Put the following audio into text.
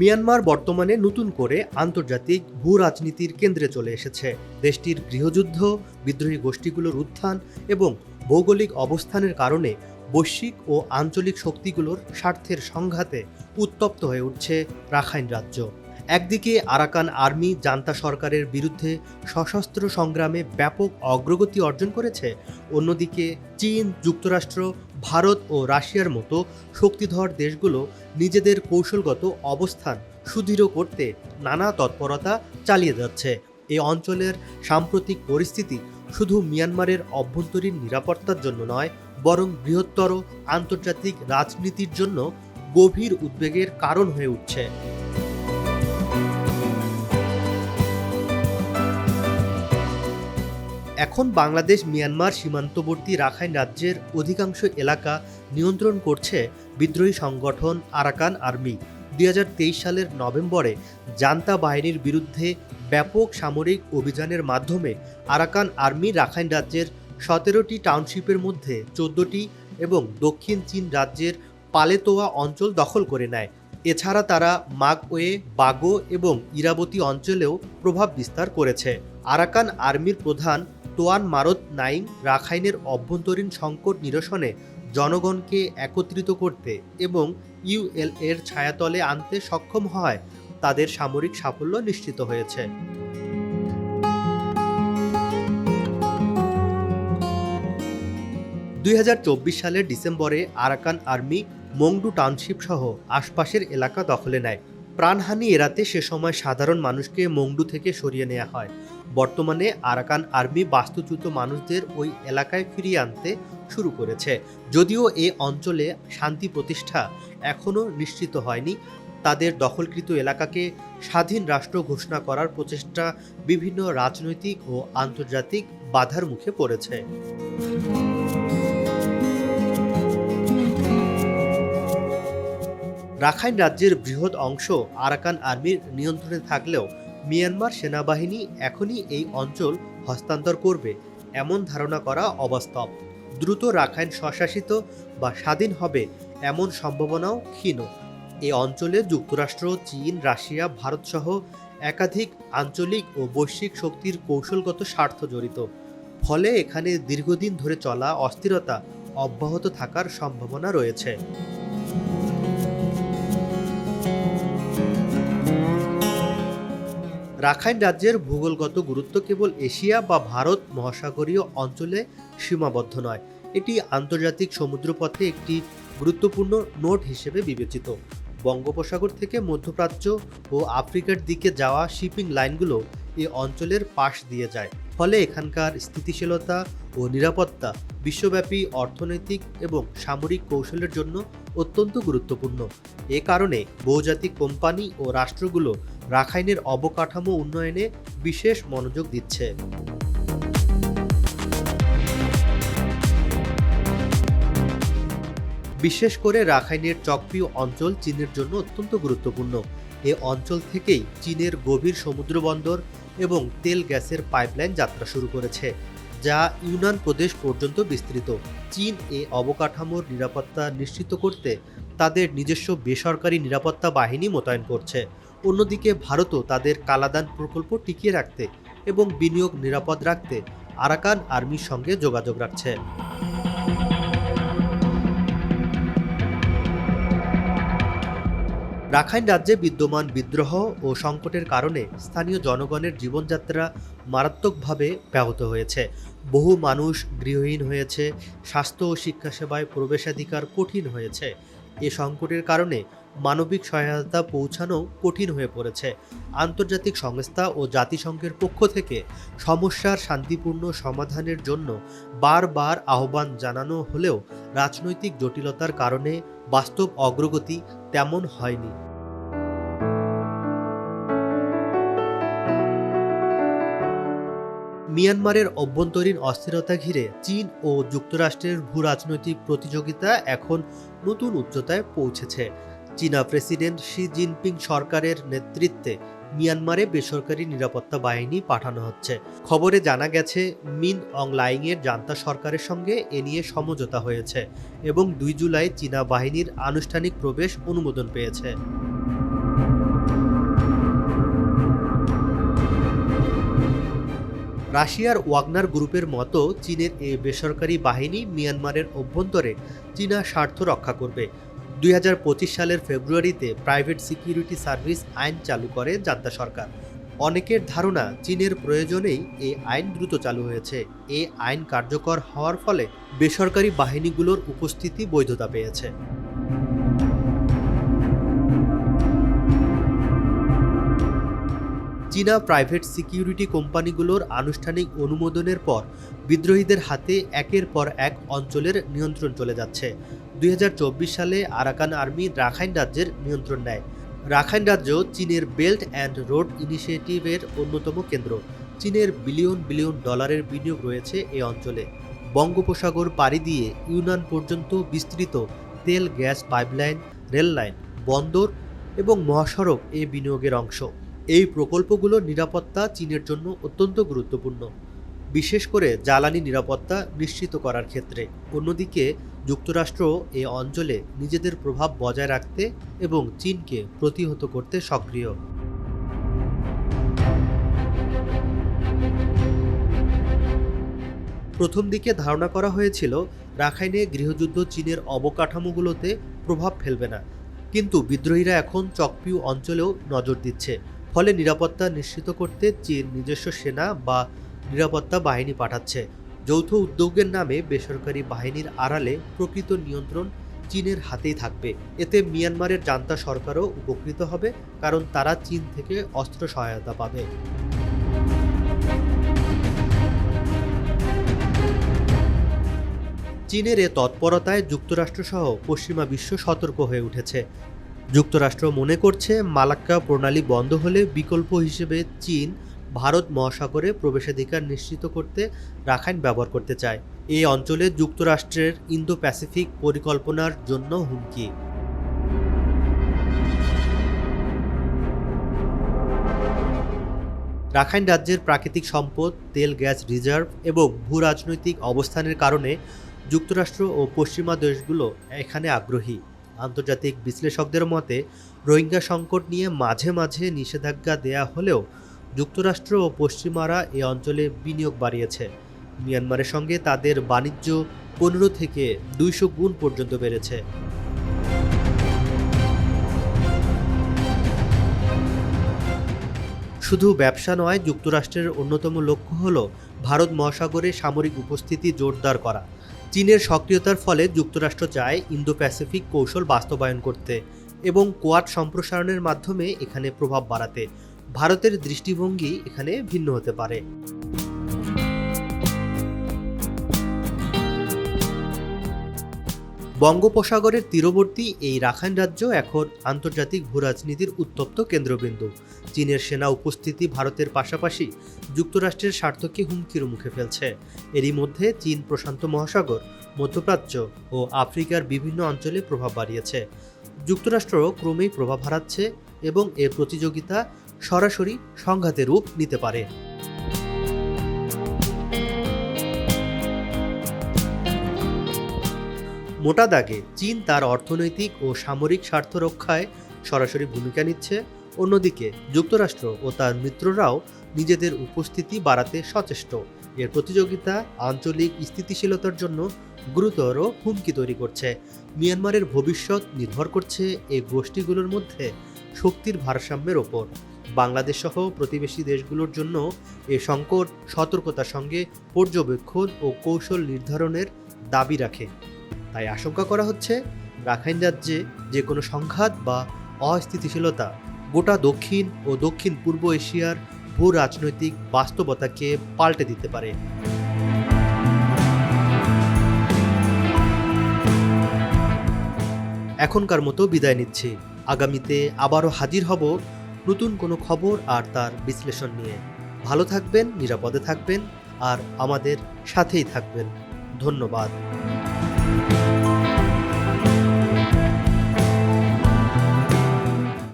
Myanmar বর্তমানে নতুন করে আন্তর্জাতিক ভূ রাজনীতির কেন্দ্রে চলে এসেছে। দেশটির গৃহযুদ্ধ, বিদ্রোহী গোষ্ঠীগুলোর উত্থান এবং ভৌগোলিক অবস্থানের কারণে বৈশ্বিক ও আঞ্চলিক শক্তিগুলোর স্বার্থের সংঘাতে উত্তপ্ত হয়ে উঠছে রাখাইন রাজ্য। একদিকে আরাকান আর্মি জান্তা সরকারের বিরুদ্ধে সশস্ত্র সংগ্রামে ব্যাপক অগ্রগতি অর্জন করেছে, অন্যদিকে চীন যুক্তরাষ্ট্র ভারত ও রাশিয়ার মতো শক্তিধর দেশগুলো নিজেদের কৌশলগত অবস্থান সুদৃঢ় করতে নানা তৎপরতা চালিয়ে যাচ্ছে। এই অঞ্চলের সাম্প্রতিক পরিস্থিতি শুধু মিয়ানমারের অভ্যন্তরীণ নিরাপত্তার জন্য নয়, বরং বৃহত্তর আন্তর্জাতিক রাজনীতির জন্য গভীর উদ্বেগের কারণ হয়ে উঠছে। এখন বাংলাদেশ, মিয়ানমার সীমান্তবর্তী রাখাইন রাজ্যের অধিকাংশ এলাকা নিয়ন্ত্রণ করছে বিদ্রোহী সংগঠন আরাকান আর্মি। দুই হাজার তেইশ সালের নভেম্বরে জান্তা বাহিনীর বিরুদ্ধে ব্যাপক সামরিক অভিযানের মাধ্যমে আরাকান আর্মি রাখাইন রাজ্যের সতেরোটি টাউনশিপের মধ্যে চোদ্দটি এবং দক্ষিণ চীন রাজ্যের পালেতোয়া অঞ্চল দখল করে নেয়। এছাড়া তারা মাগওয়ে, বাগো এবং ইরাবতী অঞ্চলেও প্রভাব বিস্তার করেছে। আরাকান আর্মির প্রধান তোয়ান মারত নাইং রাখাইনের অভ্যন্তরীণ সংকট নিরসনে জনগণকে একত্রিত করতে এবং ইউএল এর ছায়াতলে আনতে সক্ষম হয় তাদের সামরিক সাফল্য নিশ্চিত হয়েছে। দুই হাজার চব্বিশ সালের ডিসেম্বরে আরাকান আর্মি মংডু টাউনশিপ সহ আশপাশের এলাকা দখলে নেয়। প্রাণহানি এড়াতে সে সময় সাধারণ মানুষকে মংডু থেকে সরিয়ে নেওয়া হয়। বর্তমানে আরাকান আর্মি বাস্তুচ্যুত মানুষদের ওই এলাকায় ফিরিয়ে আনতে শুরু করেছে। যদিও এ অঞ্চলে শান্তি প্রতিষ্ঠা এখনও নিশ্চিত হয়নি, তাদের দখলকৃত এলাকাকে স্বাধীন রাষ্ট্র ঘোষণা করার প্রচেষ্টা বিভিন্ন রাজনৈতিক ও আন্তর্জাতিক বাধার মুখে পড়েছে। রাখাইন রাজ্যের বৃহৎ অংশ আরাকান আর্মির নিয়ন্ত্রণে থাকলেও মিয়ানমার সেনাবাহিনী এখনই এই অঞ্চল হস্তান্তর করবে, এমন ধারণা করা অবাস্তব। দ্রুত রাখাইন স্বশাসিত বা স্বাধীন হবে এমন সম্ভাবনাও ক্ষীণ। এ অঞ্চলে যুক্তরাষ্ট্র, চীন, রাশিয়া, ভারতসহ একাধিক আঞ্চলিক ও বৈশ্বিক শক্তির কৌশলগত স্বার্থ জড়িত। ফলে এখানে দীর্ঘদিন ধরে চলা অস্থিরতা অব্যাহত থাকার সম্ভাবনা রয়েছে। রাখাইন রাজ্যের ভূগোলগত গুরুত্ব কেবল এশিয়া বা ভারত মহাসাগরীয় অঞ্চলে সীমাবদ্ধ নয়। এটি আন্তর্জাতিক সমুদ্রপথে একটি গুরুত্বপূর্ণ নোট হিসেবে বিবেচিত। বঙ্গোপসাগর থেকে মধ্যপ্রাচ্য ও আফ্রিকার দিকে যাওয়া শিপিং লাইনগুলো এই অঞ্চলের পাশ দিয়ে যায়। ফলে এখানকার স্থিতিশীলতা ও নিরাপত্তা বিশ্বব্যাপী অর্থনৈতিক এবং সামরিক কৌশলের জন্য অত্যন্ত গুরুত্বপূর্ণ। এ কারণে বহুজাতিক কোম্পানি ও রাষ্ট্রগুলো রাখাইনের অবকাঠামো উন্নয়নে বিশেষ মনোযোগ দিচ্ছে। বিশেষ করে রাখাইনের চকপিও অঞ্চল চীনের জন্য অত্যন্ত গুরুত্বপূর্ণ। এ অঞ্চল থেকেই চীনের গভীর সমুদ্র বন্দর এবং তেল গ্যাসের পাইপলাইন যাত্রা শুরু করেছে, যা ইউনান প্রদেশ পর্যন্ত বিস্তৃত। চীন এ অবকাঠামোর নিরাপত্তা নিশ্চিত করতে তাদের নিজস্ব বেসরকারি নিরাপত্তা বাহিনী মোতায়েন করছে। অন্যদিকে ভারতও তাদের কালাদান প্রকল্প টিকিয়ে রাখতে এবং বিনিয়োগ নিরাপদ রাখতে আরাকান আর্মির সঙ্গে যোগাযোগ রাখছে। রাখাইন রাজ্যে বিদ্যমান বিদ্রোহ ও সংকটের কারণে স্থানীয় জনগণের জীবনযাত্রা মারাত্মকভাবে ব্যাহত হয়েছে। বহু মানুষ গৃহহীন হয়েছে, স্বাস্থ্য ও শিক্ষা সেবায় প্রবেশাধিকার কঠিন হয়েছে। এ সংকটের কারণে মানবিক সহায়তা পৌঁছানো কঠিন হয়ে পড়েছে। আন্তর্জাতিক সংস্থা ও জাতিসংঘের পক্ষ থেকে সমস্যার শান্তিপূর্ণ সমাধানের জন্য বারবার আহ্বান জানানো হলেও রাজনৈতিক জটিলতার কারণে বাস্তব অগ্রগতি তেমন হয়নি। মিয়ানমারের অভ্যন্তরীণ অস্থিরতা ঘিরে চীন ও যুক্তরাষ্ট্রের ভূ রাজনৈতিক প্রতিযোগিতা এখন নতুন উচ্চতায় পৌঁছেছে। চীনা প্রেসিডেন্ট শি জিনপিং সরকারের নেতৃত্বে মিয়ানমারে বেসরকারি নিরাপত্তা বাহিনী পাঠানো হচ্ছে। খবরে জানা গেছে, মিন অং লাইংয়ের জান্তা সরকারের সঙ্গে এ নিয়ে সমঝোতা হয়েছে এবং দুই জুলাই চীনা বাহিনীর আনুষ্ঠানিক প্রবেশ অনুমোদন পেয়েছে। রাশিয়ার ওয়াগনার গ্রুপের মতো চীনের এই বেসরকারি বাহিনী মিয়ানমারের অভ্যন্তরে চীনা স্বার্থ রক্ষা করবে। দুই হাজার পঁচিশ সালের ফেব্রুয়ারিতে প্রাইভেট সিকিউরিটি সার্ভিস আইন চালু করে জান্তা সরকার। অনেকের ধারণা চীনের প্রয়োজনেই এই আইন দ্রুত চালু হয়েছে। এই আইন কার্যকর হওয়ার ফলে বেসরকারি বাহিনীগুলোর উপস্থিতি বৈধতা পেয়েছে। চীনা প্রাইভেট সিকিউরিটি কোম্পানিগুলোর আনুষ্ঠানিক অনুমোদনের পর বিদ্রোহীদের হাতে একের পর এক অঞ্চলের নিয়ন্ত্রণ চলে যাচ্ছে। দুই হাজার চব্বিশ সালে আরাকান আর্মি রাখাইন রাজ্যের নিয়ন্ত্রণ নেয়। রাখাইন রাজ্য চীনের বেল্ট অ্যান্ড রোড ইনিশিয়েটিভের অন্যতম কেন্দ্র। চীনের বিলিয়ন বিলিয়ন ডলারের বিনিয়োগ রয়েছে এই অঞ্চলে। বঙ্গোপসাগর পাড়ি দিয়ে ইউনান পর্যন্ত বিস্তৃত তেল, গ্যাস, পাইপলাইন, রেললাইন, বন্দর এবং মহাসড়ক এ বিনিয়োগের অংশ। এই প্রকল্পগুলোর নিরাপত্তা চীনের জন্য অত্যন্ত গুরুত্বপূর্ণ, বিশেষ করে জ্বালানি নিরাপত্তা নিশ্চিত করার ক্ষেত্রে। অন্যদিকে, যুক্তরাষ্ট্র এই অঞ্চলে নিজেদের প্রভাব বজায় রাখতে এবং চীনকে প্রতিহত করতে সক্রিয়। প্রথম দিকে ধারণা করা হয়েছিল, রাখাইনে গৃহযুদ্ধ চীনের অবকাঠামোগুলোতে প্রভাব ফেলবে না। কিন্তু বিদ্রোহীরা এখন চকপিউ অঞ্চলেও নজর দিচ্ছে। ফলে নিরাপত্তা নিশ্চিত করতে চীন নিজস্ব সেনা বা নিরাপত্তা বাহিনী পাঠাচ্ছে। যৌথ উদ্যোগের নামে বেসরকারি বাহিনীর আড়ালে প্রকৃত নিয়ন্ত্রণ চীনের হাতেই থাকবে। এতে মিয়ানমারের জান্তা সরকারও উপকৃত হবে, কারণ তারা চীন থেকে অস্ত্র সহায়তা পাবে। চীনের এ তৎপরতায় যুক্তরাষ্ট্রসহ পশ্চিমা বিশ্ব সতর্ক হয়ে উঠেছে। যুক্তরাষ্ট্র মনে করছে মালাক্কা প্রণালী বন্ধ হলে বিকল্প হিসেবে চীন ভারত মহাসাগরে প্রবেশাধিকার নিশ্চিত করতে রাখাইন ব্যবহার করতে চায়। এই অঞ্চলে যুক্তরাষ্ট্রের ইন্দো প্যাসিফিক পরিকল্পনার জন্য হুমকি। রাখাইন রাজ্যের প্রাকৃতিক সম্পদ, তেল, গ্যাস রিজার্ভ এবং ভূ রাজনৈতিক অবস্থানের কারণে যুক্তরাষ্ট্র ও পশ্চিমা দেশগুলো এখানে আগ্রহী। আন্তর্জাতিক বিশ্লেষকদের মতে, রোহিঙ্গা সংকট নিয়ে মাঝে মাঝে নিষেধাজ্ঞা দেয়া হলেও যুক্তরাষ্ট্র ও পশ্চিমারা এ অঞ্চলে বিনিয়োগ বাড়িয়েছে। মিয়ানমারের সঙ্গে তাদের বাণিজ্য পনেরো থেকে দুইশো গুণ পর্যন্ত বেড়েছে। শুধু ব্যবসা নয়, যুক্তরাষ্ট্রের অন্যতম লক্ষ্য হল ভারত মহাসাগরে সামরিক উপস্থিতি জোরদার করা। চীনের সক্রিয়তার ফলে যুক্তরাষ্ট্র চায় ইন্দো প্যাসিফিক কৌশল বাস্তবায়ন করতে এবং কোয়াড সম্প্রসারণের মাধ্যমে এখানে প্রভাব বাড়াতে। ভারতের দৃষ্টিভঙ্গি এখানে ভিন্ন হতে পারে। বঙ্গোপসাগরের তীরবর্তী এই রাখাইন রাজ্য এখন আন্তর্জাতিক ভূরাজনীতির উত্তপ্ত কেন্দ্রবিন্দু। চীনের সেনা উপস্থিতি ভারতের পাশাপাশি যুক্তরাষ্ট্রের স্বার্থকে হুমকির মুখে ফেলছে। এরই মধ্যে চীন প্রশান্ত মহাসাগর, মধ্যপ্রাচ্য ও আফ্রিকার বিভিন্ন অঞ্চলে প্রভাব বাড়িয়েছে। যুক্তরাষ্ট্র ক্রমেই প্রভাব হারাচ্ছে এবং এ প্রতিযোগিতা সরাসরি সংঘাতের রূপ নিতে পারে। মোটা দাগে চীন তার অর্থনৈতিক ও সামরিক স্বার্থ রক্ষায় সরাসরি ভূমিকা নিচ্ছে। অন্যদিকে যুক্তরাষ্ট্র ও তার মিত্ররাও নিজেদের উপস্থিতি বাড়াতে সচেষ্ট। এর প্রতিযোগিতা আঞ্চলিক স্থিতিশীলতার জন্য গুরুতর হুমকি তৈরি করছে। মিয়ানমারের ভবিষ্যৎ নির্ভর করছে এই গোষ্ঠীগুলোর মধ্যে শক্তির ভারসাম্যের ওপর। বাংলাদেশ সহ প্রতিবেশী দেশগুলোর জন্য এ সংকট সতর্কতার সঙ্গে পর্যবেক্ষণ ও কৌশল নির্ধারণের দাবি রাখে। তাই আশঙ্কা করা হচ্ছে রাখাইন রাজ্যে যে কোনো সংঘাত বা অস্থিতিশীলতা গোটা দক্ষিণ ও দক্ষিণ পূর্ব এশিয়ার ভূ রাজনৈতিক বাস্তবতাকে পাল্টে দিতে পারে। এখনকার মতো বিদায় নিচ্ছি। আগামীতে আবারও হাজির হব নতুন কোনো খবর আর তার বিশ্লেষণ নিয়ে। ভালো থাকবেন, নিরাপদে থাকবেন আর আমাদের সাথেই থাকবেন। ধন্যবাদ। Bye.